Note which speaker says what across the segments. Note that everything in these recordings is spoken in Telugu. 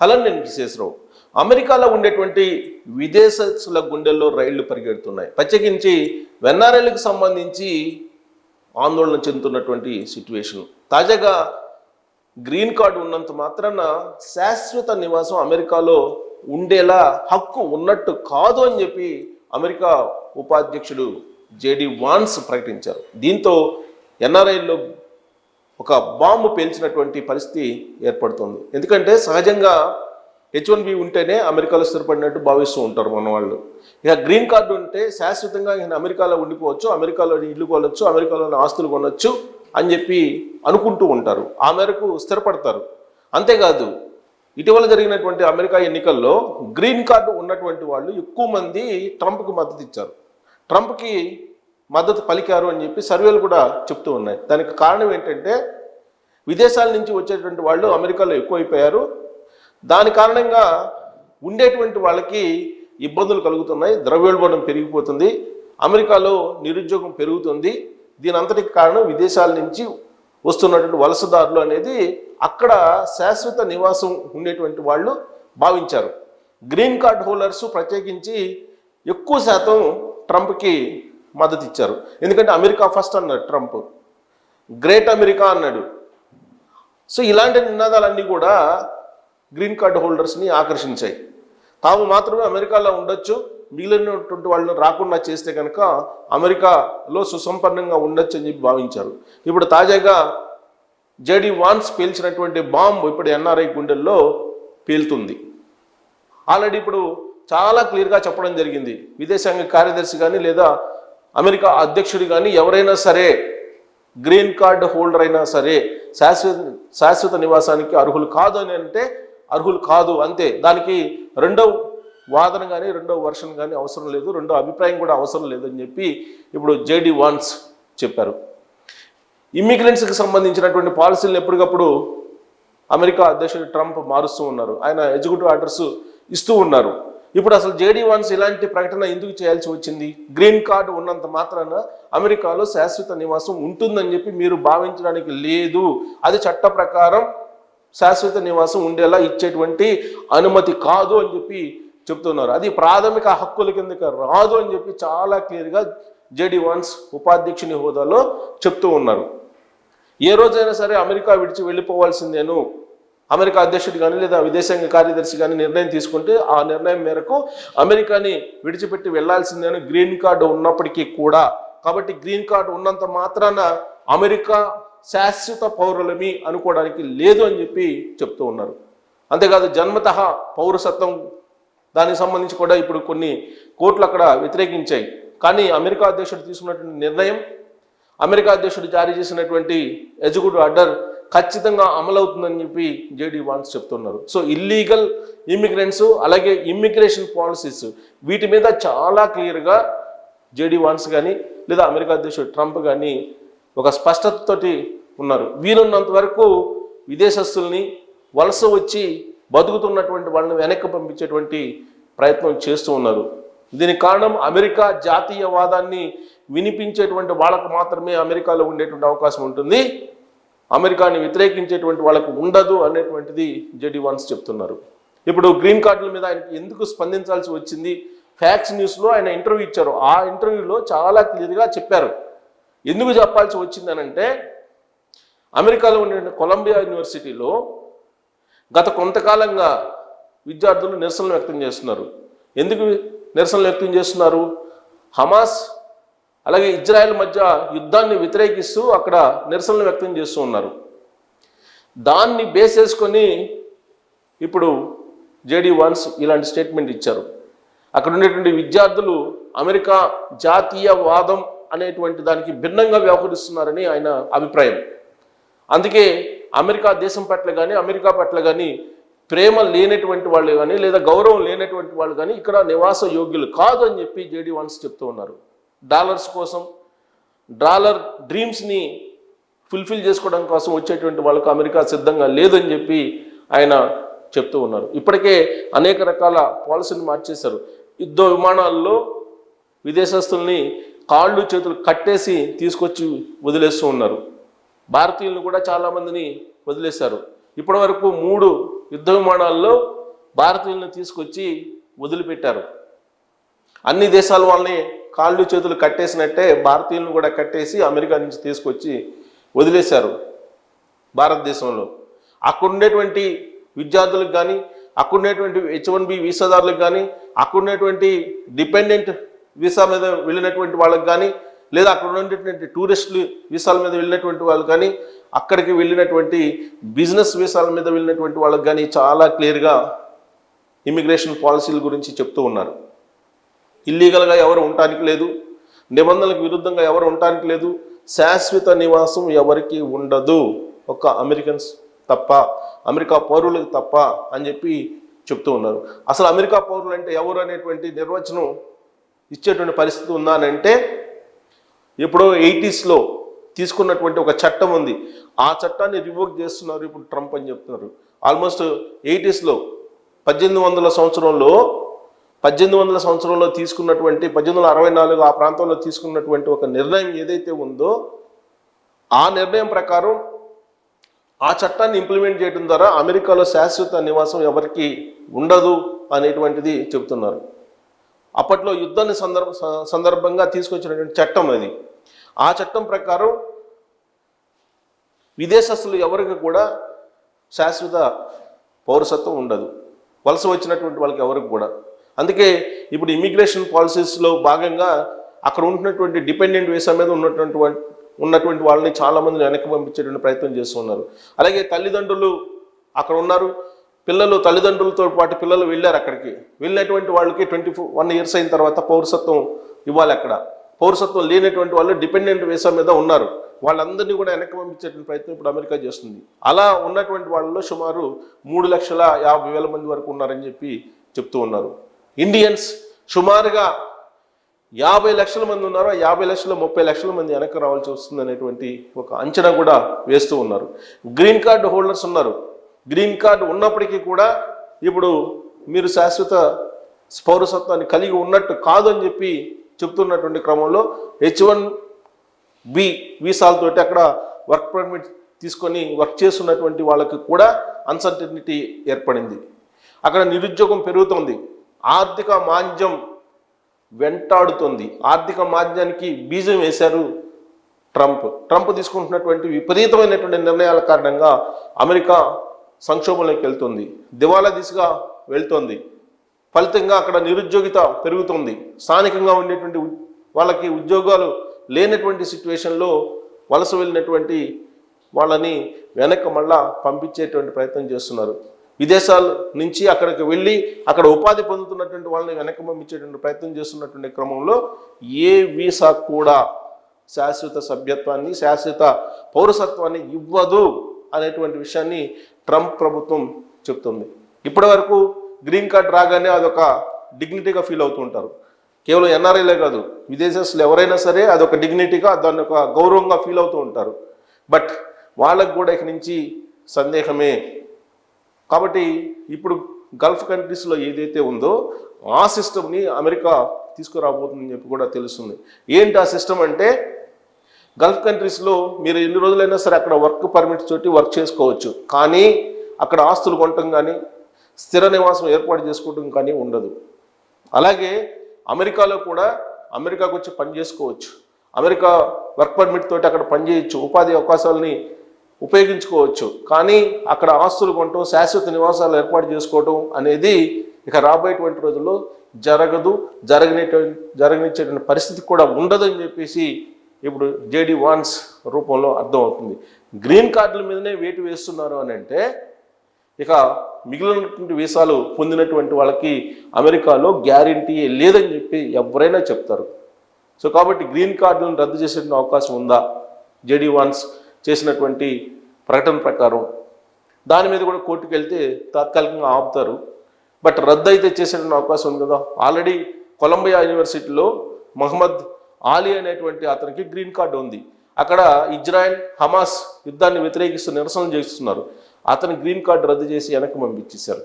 Speaker 1: హలో నేను విశేషరావు అమెరికాలో ఉండేటువంటి విదేశస్తుల గుండెల్లో రైళ్ళు పరిగెడుతున్నాయి. ప్రత్యేకించి ఎన్ఆర్ఎల్కి సంబంధించి ఆందోళన చెందుతున్నటువంటి సిచ్యువేషన్ తాజాగా గ్రీన్ కార్డు ఉన్నంత మాత్రాన శాశ్వత నివాసం అమెరికాలో ఉండేలా హక్కు ఉన్నట్టు కాదు అని చెప్పి అమెరికా ఉపాధ్యక్షుడు జేడి వాన్స్ ప్రకటించారు. దీంతో ఎన్ఆర్ఐలో ఒక బాంబు పేల్చినటువంటి పరిస్థితి ఏర్పడుతుంది. ఎందుకంటే సహజంగా హెచ్ వన్ బి ఉంటేనే అమెరికాలో స్థిరపడినట్టు భావిస్తూ ఉంటారు మన వాళ్ళు. ఇక గ్రీన్ కార్డు ఉంటే శాశ్వతంగా ఈయన అమెరికాలో ఉండిపోవచ్చు అమెరికాలో ఇల్లు కొనొచ్చు అమెరికాలోని ఆస్తులు కొనొచ్చు అని చెప్పి అనుకుంటూ ఉంటారు. ఆ మేరకు స్థిరపడతారు. అంతేకాదు ఇటీవల జరిగినటువంటి అమెరికా ఎన్నికల్లో గ్రీన్ కార్డు ఉన్నటువంటి వాళ్ళు ఎక్కువ మంది ట్రంప్కి మద్దతు ఇచ్చారు. ట్రంప్కి మద్దతు పలికారు అని చెప్పి సర్వేలు కూడా చెప్తూ ఉన్నాయి. దానికి కారణం ఏంటంటే విదేశాల నుంచి వచ్చేటువంటి వాళ్ళు అమెరికాలో ఎక్కువైపోయారు. దాని కారణంగా ఉండేటువంటి వాళ్ళకి ఇబ్బందులు కలుగుతున్నాయి ద్రవ్యోల్బణం పెరిగిపోతుంది అమెరికాలో నిరుద్యోగం పెరుగుతుంది. దీని అంతటికి కారణం విదేశాల నుంచి వస్తున్నటువంటి వలసదారులు అనేది అక్కడ శాశ్వత నివాసం ఉండేటువంటి వాళ్ళు భావించారు. గ్రీన్ కార్డ్ హోల్డర్స్ ప్రత్యేకించి ఎక్కువ శాతం ట్రంప్కి మద్దతు ఇచ్చారు ఎందుకంటే అమెరికా ఫస్ట్ అన్నాడు ట్రంప్. గ్రేట్ అమెరికా అన్నాడు. సో ఇలాంటి నినాదాలన్నీ కూడా గ్రీన్ కార్డ్ హోల్డర్స్ని ఆకర్షించాయి. తాము మాత్రమే అమెరికాలో ఉండొచ్చు మిగిలినటువంటి వాళ్ళని రాకుండా చేస్తే కనుక అమెరికాలో సుసంపన్నంగా ఉండొచ్చు అని చెప్పి భావించారు. ఇప్పుడు తాజాగా జేడి వాన్స్ పేల్చినటువంటి బాంబు ఇప్పుడు ఎన్ఆర్ఐ గుండెల్లో పేలుతుంది. ఆల్రెడీ ఇప్పుడు చాలా క్లియర్గా చెప్పడం జరిగింది. విదేశాంగ కార్యదర్శి కానీ లేదా అమెరికా అధ్యక్షుడు కానీ ఎవరైనా సరే గ్రీన్ కార్డ్ హోల్డర్ అయినా సరే శాశ్వత శాశ్వత నివాసానికి అర్హులు కాదు అని అంటే అర్హులు కాదు అంతే. దానికి రెండవ వాదన కానీ రెండవ వర్షన్ కానీ అవసరం లేదు. రెండో అభిప్రాయం కూడా అవసరం లేదని చెప్పి ఇప్పుడు జేడి వాన్స్ చెప్పారు. ఇమ్మిగ్రెంట్స్కి సంబంధించినటువంటి పాలసీలను ఎప్పటికప్పుడు అమెరికా అధ్యక్షుడు ట్రంప్ మారుస్తూ ఉన్నారు. ఆయన ఎగ్జిక్యూటివ్ ఆర్డర్స్ ఇస్తూ ఉన్నారు. ఇప్పుడు అసలు జేడీ వన్స్ ఇలాంటి ప్రకటన ఎందుకు చేయాల్సి వచ్చింది? గ్రీన్ కార్డు ఉన్నంత మాత్రాన అమెరికాలో శాశ్వత నివాసం ఉంటుందని చెప్పి మీరు భావించడానికి లేదు. అది చట్ట ప్రకారం శాశ్వత నివాసం ఉండేలా ఇచ్చేటువంటి అనుమతి కాదు అని చెప్పి చెప్తున్నారు. అది ప్రాథమిక హక్కుల కిందకి రాదు అని చెప్పి చాలా క్లియర్గా జేడీ వన్స్ ఉపాధ్యక్షుని హోదాలో చెప్తూ ఉన్నారు. ఏ రోజైనా సరే అమెరికా విడిచి వెళ్ళిపోవాల్సిందేను? అమెరికా అధ్యక్షుడు కానీ లేదా విదేశాంగ కార్యదర్శి కానీ నిర్ణయం తీసుకుంటే ఆ నిర్ణయం మేరకు అమెరికాని విడిచిపెట్టి వెళ్ళాల్సిందని గ్రీన్ కార్డు ఉన్నప్పటికీ కూడా. కాబట్టి గ్రీన్ కార్డు ఉన్నంత మాత్రాన అమెరికా శాశ్వత పౌరులమి అనుకోవడానికి లేదు అని చెప్పి చెప్తూ ఉన్నారు. అంతేకాదు జన్మత పౌరసత్వం దానికి సంబంధించి కూడా ఇప్పుడు కొన్ని కోర్టులు అక్కడ వ్యతిరేకించాయి. కానీ అమెరికా అధ్యక్షుడు తీసుకున్నటువంటి నిర్ణయం అమెరికా అధ్యక్షుడు జారీ చేసినటువంటి ఎగ్జిక్యూటివ్ ఆర్డర్ ఖచ్చితంగా అమలవుతుందని చెప్పి జేడీ వాన్స్ చెప్తున్నారు. సో ఇల్లీగల్ ఇమ్మిగ్రెంట్స్ అలాగే ఇమ్మిగ్రేషన్ పాలసీస్ వీటి మీద చాలా క్లియర్గా జేడీ వాన్స్ కానీ లేదా అమెరికా అధ్యక్షుడు ట్రంప్ కానీ ఒక స్పష్టతతోటి ఉన్నారు. వీలున్నంత వరకు విదేశస్తుల్ని వలస వచ్చి బతుకుతున్నటువంటి వాళ్ళని వెనక్కి పంపించేటువంటి ప్రయత్నం చేస్తూ ఉన్నారు. దీనికి కారణం అమెరికా జాతీయవాదాన్ని వినిపించేటువంటి వాళ్ళకు మాత్రమే అమెరికాలో ఉండేటువంటి అవకాశం ఉంటుంది. అమెరికాని వ్యతిరేకించేటువంటి వాళ్ళకు ఉండదు అనేటువంటిది జెడి వాన్స్ చెప్తున్నారు. ఇప్పుడు గ్రీన్ కార్డుల మీద ఆయనకి ఎందుకు స్పందించాల్సి వచ్చింది? ఫ్యాక్స్ న్యూస్లో ఆయన ఇంటర్వ్యూ ఇచ్చారు. ఆ ఇంటర్వ్యూలో చాలా క్లియర్గా చెప్పారు. ఎందుకు చెప్పాల్సి వచ్చింది అంటే అమెరికాలో ఉండే కొలంబియా యూనివర్సిటీలో గత కొంతకాలంగా విద్యార్థులు నిరసనలు వ్యక్తం చేస్తున్నారు. ఎందుకు నిరసనలు వ్యక్తం చేస్తున్నారు? హమాస్ అలాగే ఇజ్రాయెల్ మధ్య యుద్ధాన్ని వ్యతిరేకిస్తూ అక్కడ నిరసనలు వ్యక్తం చేస్తూ ఉన్నారు. దాన్ని బేస్ చేసుకొని ఇప్పుడు జేడి వాన్స్ ఇలాంటి స్టేట్మెంట్ ఇచ్చారు. అక్కడ ఉండేటువంటి విద్యార్థులు అమెరికా జాతీయవాదం అనేటువంటి దానికి భిన్నంగా వ్యవహరిస్తున్నారని ఆయన అభిప్రాయం. అందుకే అమెరికా దేశం పట్ల కానీ అమెరికా పట్ల కానీ ప్రేమ లేనటువంటి వాళ్ళు కానీ లేదా గౌరవం లేనటువంటి వాళ్ళు కానీ ఇక్కడ నివాస యోగ్యులు కాదు అని చెప్పి జేడి వాన్స్ చెప్తూ ఉన్నారు. డాలర్స్ కోసం డాలర్ డ్రీమ్స్ని ఫుల్ఫిల్ చేసుకోవడం కోసం వచ్చేటువంటి వాళ్ళకు అమెరికా సిద్ధంగా లేదని చెప్పి ఆయన చెప్తూ ఉన్నారు. ఇప్పటికే అనేక రకాల పాలసీని మార్చేశారు. యుద్ధ విమానాల్లో విదేశస్తుల్ని కాళ్ళు చేతులు కట్టేసి తీసుకొచ్చి వదిలేస్తూ ఉన్నారు. భారతీయులను కూడా చాలామందిని వదిలేశారు. ఇప్పటి వరకు మూడు యుద్ధ విమానాల్లో భారతీయులను తీసుకొచ్చి వదిలిపెట్టారు. అన్ని దేశాల వాళ్ళని కాళ్ళు చేతులు కట్టేసినట్టే భారతీయులను కూడా కట్టేసి అమెరికా నుంచి తీసుకొచ్చి వదిలేశారు భారతదేశంలో. అక్కడుండేటువంటి విద్యార్థులకు కానీ అక్కడుండేటువంటి హెచ్ వన్ బి వీసాదారులకు కానీ అక్కడ డిపెండెంట్ వీసా మీద వెళ్ళినటువంటి వాళ్ళకి కానీ లేదా అక్కడ ఉండేటువంటి టూరిస్టులు వీసాల మీద వెళ్ళినటువంటి వాళ్ళు కానీ అక్కడికి వెళ్ళినటువంటి బిజినెస్ వీసాల మీద వెళ్ళినటువంటి వాళ్ళకి కానీ చాలా క్లియర్గా ఇమిగ్రేషన్ పాలసీల గురించి చెప్తూ ఉన్నారు. ఇల్లీగల్గా ఎవరు ఉండటానికి లేదు. నిబంధనలకు విరుద్ధంగా ఎవరు ఉండటానికి లేదు. శాశ్వత నివాసం ఎవరికి ఉండదు. ఒక అమెరికన్స్ తప్ప అమెరికా పౌరులకు తప్ప అని చెప్పి చెప్తూ ఉన్నారు. అసలు అమెరికా పౌరులు అంటే ఎవరు అనేటువంటి నిర్వచనం ఇచ్చేటువంటి పరిస్థితి ఉందానంటే ఎప్పుడో ఎయిటీస్లో తీసుకున్నటువంటి ఒక చట్టం ఉంది. ఆ చట్టాన్ని రివోక్ చేస్తున్నారు ఇప్పుడు ట్రంప్ అని చెప్తున్నారు. ఆల్మోస్ట్ ఎయిటీస్లో పద్దెనిమిది వందల సంవత్సరంలో పద్దెనిమిది వందల సంవత్సరంలో తీసుకున్నటువంటి పద్దెనిమిది వందల అరవై నాలుగు ఆ ప్రాంతంలో తీసుకున్నటువంటి ఒక నిర్ణయం ఏదైతే ఉందో ఆ నిర్ణయం ప్రకారం ఆ చట్టాన్ని ఇంప్లిమెంట్ చేయడం ద్వారా అమెరికాలో శాశ్వత నివాసం ఎవరికి ఉండదు అనేటువంటిది చెబుతున్నారు. అప్పట్లో యుద్ధాన్ని సందర్భ స- సందర్భంగా తీసుకొచ్చినటువంటి చట్టం అది. ఆ చట్టం ప్రకారం విదేశస్తులు ఎవరికి కూడా శాశ్వత పౌరసత్వం ఉండదు. వలస వచ్చినటువంటి వాళ్ళకి ఎవరికి కూడా. అందుకే ఇప్పుడు ఇమిగ్రేషన్ పాలసీస్లో భాగంగా అక్కడ ఉంటున్నటువంటి డిపెండెంట్ వీసా మీద ఉన్నటువంటి ఉన్నటువంటి వాళ్ళని చాలామంది వెనక్కి పంపించేటువంటి ప్రయత్నం చేస్తున్నారు. అలాగే తల్లిదండ్రులు అక్కడ ఉన్నారు. పిల్లలు తల్లిదండ్రులతో పాటు పిల్లలు వెళ్ళారు అక్కడికి. వెళ్ళినటువంటి వాళ్ళకి ట్వంటీ ఫోర్ వన్ ఇయర్స్ అయిన తర్వాత పౌరసత్వం ఇవ్వాలి అక్కడ. పౌరసత్వం లేనటువంటి వాళ్ళు డిపెండెంట్ వీసా మీద ఉన్నారు. వాళ్ళందరినీ కూడా వెనక్కి పంపించేటువంటి ప్రయత్నం ఇప్పుడు అమెరికా చేస్తుంది. అలా ఉన్నటువంటి వాళ్ళలో సుమారు మూడు లక్షల యాభై వేల మంది వరకు ఉన్నారని చెప్పి చెప్తూ ఉన్నారు. ఇండియన్స్ సుమారుగా యాభై లక్షల మంది ఉన్నారు యాభై లక్షల ముప్పై లక్షల మంది వెనక్కి రావాల్సి వస్తుంది అనేటువంటి ఒక అంచనా కూడా వేస్తూ ఉన్నారు. గ్రీన్ కార్డు హోల్డర్స్ ఉన్నారు. గ్రీన్ కార్డు ఉన్నప్పటికీ కూడా ఇప్పుడు మీరు శాశ్వత పౌరసత్వాన్ని కలిగి ఉన్నట్టు కాదు అని చెప్పి చెప్తున్నటువంటి క్రమంలో హెచ్ వన్ బి వీసాలతోటి అక్కడ వర్క్ పర్మిట్ తీసుకొని వర్క్ చేస్తున్నటువంటి వాళ్ళకి కూడా అన్సర్టనిటీ ఏర్పడింది. అక్కడ నిరుద్యోగం పెరుగుతుంది. ఆర్థిక మాంద్యం వెంటాడుతుంది. ఆర్థిక మాంద్యానికి బీజం వేశారు ట్రంప్. ట్రంప్ తీసుకుంటున్నటువంటి విపరీతమైనటువంటి నిర్ణయాల కారణంగా అమెరికా సంక్షోభంలోకి వెళ్తుంది. దివాలా దిశగా వెళ్తుంది. ఫలితంగా అక్కడ నిరుద్యోగిత పెరుగుతుంది. స్థానికంగా ఉండేటువంటి వాళ్ళకి ఉద్యోగాలు లేనటువంటి సిచ్యువేషన్లో వలస వెళ్ళినటువంటి వాళ్ళని వెనక మళ్ళా పంపించేటువంటి ప్రయత్నం చేస్తున్నారు. విదేశాల నుంచి అక్కడికి వెళ్ళి అక్కడ ఉపాధి పొందుతున్నటువంటి వాళ్ళని వెనక పంపించేటువంటి ప్రయత్నం చేస్తున్నటువంటి క్రమంలో ఏ వీసా కూడా శాశ్వత సభ్యత్వాన్ని శాశ్వత పౌరసత్వాన్ని ఇవ్వదు అనేటువంటి విషయాన్ని ట్రంప్ ప్రభుత్వం చెప్తుంది. ఇప్పటి వరకు గ్రీన్ కార్డ్ రాగానే అదొక డిగ్నిటీగా ఫీల్ అవుతూ ఉంటారు. కేవలం ఎన్ఆర్ఐలే కాదు విదేశస్తులు ఎవరైనా సరే అదొక డిగ్నిటీగా దాన్ని ఒక గౌరవంగా ఫీల్ అవుతూ ఉంటారు. బట్ వాళ్ళకు కూడా ఇక నుంచి సందేహమే కాబట్టి ఇప్పుడు గల్ఫ్ కంట్రీస్లో ఏదైతే ఉందో ఆ సిస్టమ్ని అమెరికా తీసుకురాబోతుందని చెప్పి కూడా తెలుస్తుంది. ఏంటి ఆ సిస్టమ్ అంటే గల్ఫ్ కంట్రీస్లో మీరు ఎన్ని రోజులైనా సరే అక్కడ వర్క్ పర్మిట్ తోటి వర్క్ చేసుకోవచ్చు. కానీ అక్కడ ఆస్తులు కొనటం కానీ స్థిర నివాసం ఏర్పాటు చేసుకోవడం కానీ ఉండదు. అలాగే అమెరికాలో కూడా అమెరికాకు వచ్చి పని చేసుకోవచ్చు. అమెరికా వర్క్ పర్మిట్ తోటి అక్కడ పనిచేయచ్చు ఉపాధి అవకాశాలని ఉపయోగించుకోవచ్చు. కానీ అక్కడ ఆస్తులు కొనటం శాశ్వత నివాసాలు ఏర్పాటు చేసుకోవటం అనేది ఇక రాబోయేటువంటి రోజుల్లో జరగదు. జరగనేటువంటి జరగనిచ్చేటువంటి పరిస్థితి కూడా ఉండదని చెప్పేసి ఇప్పుడు జేడి వాన్స్ రూపంలో అర్థమవుతుంది. గ్రీన్ కార్డుల మీదనే వేటు వేస్తున్నారు అని అంటే ఇక మిగిలినటువంటి వీసాలు పొందినటువంటి వాళ్ళకి అమెరికాలో గ్యారంటీ లేదని చెప్పి ఎవరైనా చెప్తారు. సో కాబట్టి గ్రీన్ కార్డులను రద్దు చేసే అవకాశం ఉందా? జేడీ వాన్స్ చేసినటువంటి ప్రకటన ప్రకారం దాని మీద కూడా కోర్టుకు వెళ్తే తాత్కాలికంగా ఆపుతారు. బట్ రద్దు అయితే చేసే అవకాశం ఉంది కదా. ఆల్రెడీ కొలంబియా యూనివర్సిటీలో మహమ్మద్ ఆలీ అనేటువంటి అతనికి గ్రీన్ కార్డు ఉంది. అక్కడ ఇజ్రాయెల్ హమాస్ యుద్ధాన్ని వ్యతిరేకిస్తూ నిరసన చేస్తున్నారు. అతని గ్రీన్ కార్డు రద్దు చేసి వెనక్కి పంపించేశారు.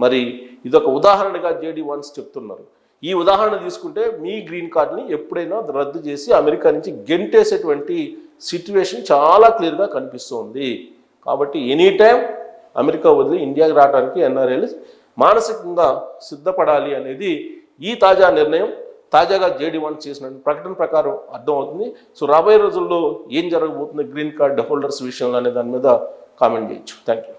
Speaker 1: మరి ఇదొక ఉదాహరణగా జేడీ వన్స్ చెప్తున్నారు. ఈ ఉదాహరణ తీసుకుంటే మీ గ్రీన్ కార్డ్ని ఎప్పుడైనా రద్దు చేసి అమెరికా నుంచి గెంటేసేటువంటి సిట్యువేషన్ చాలా క్లియర్గా కనిపిస్తుంది. కాబట్టి ఎనీ టైం అమెరికా వదిలి ఇండియాకి రావడానికి ఎన్ఆర్ఐలు మానసికంగా సిద్ధపడాలి అనేది ఈ తాజా నిర్ణయం. తాజాగా జేడీ వన్ చేసిన ప్రకటన ప్రకారం అర్థమవుతుంది. సో రాబోయే రోజుల్లో ఏం జరగబోతుంది గ్రీన్ కార్డ్ హోల్డర్స్ విషయంలో అనే దాని మీద కామెంట్ చేయొచ్చు. Thank you